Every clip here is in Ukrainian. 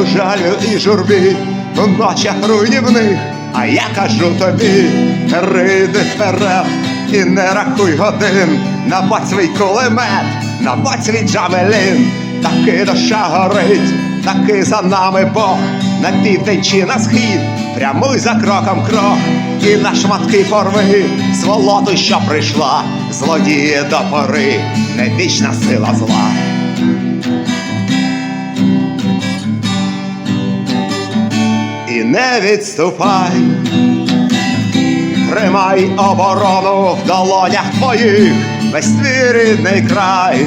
у жалю і журбі, у ночах руйнівних, а я кажу тобі, риди вперед і не рахуй годин, набать свій кулемет, набать свій джавелін, таки душа горить, таки за нами Бог, на південь чи на схід, прямуй за кроком крок, і на шматки порви, сволоту, що прийшла, злодії до пори, не вічна сила зла. Не відступай, тримай оборону в долонях твоїх, весь твій рідний край,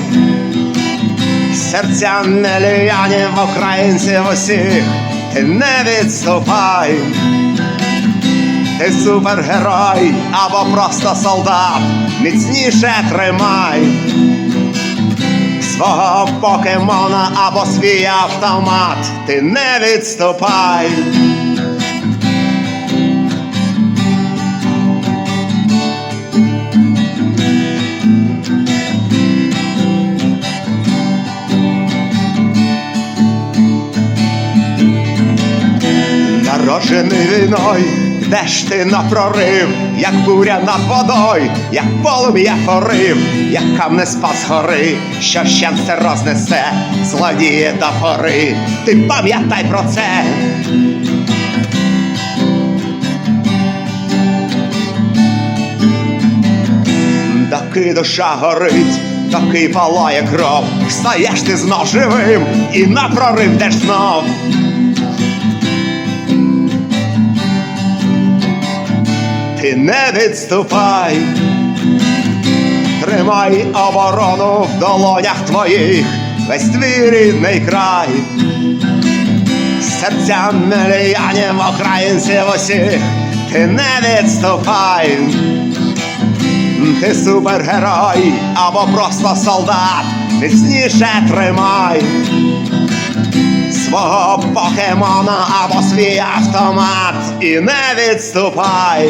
серця мільйонів українців усіх, ти не відступай, ти супергерой або просто солдат, міцніше тримай. Свого покемона або свій автомат, ти не відступай. Народжений війною, де ж ти на прорив, як буря над водою, як полум'я порив, як камне спас гори, що щастя рознесе, злодіє до пори. Ти пам'ятай про це. Доки душа горить, доки палає кров, стаєш ти знов живим і на прорив йдеш знов. Ти не відступай, тримай оборону в долонях твоїх, весь твій рідний край, серця мільйонів українців усіх, ти не відступай, ти супергерой або просто солдат, міцніше тримай. Свого покемона або свій автомат. І не відступай.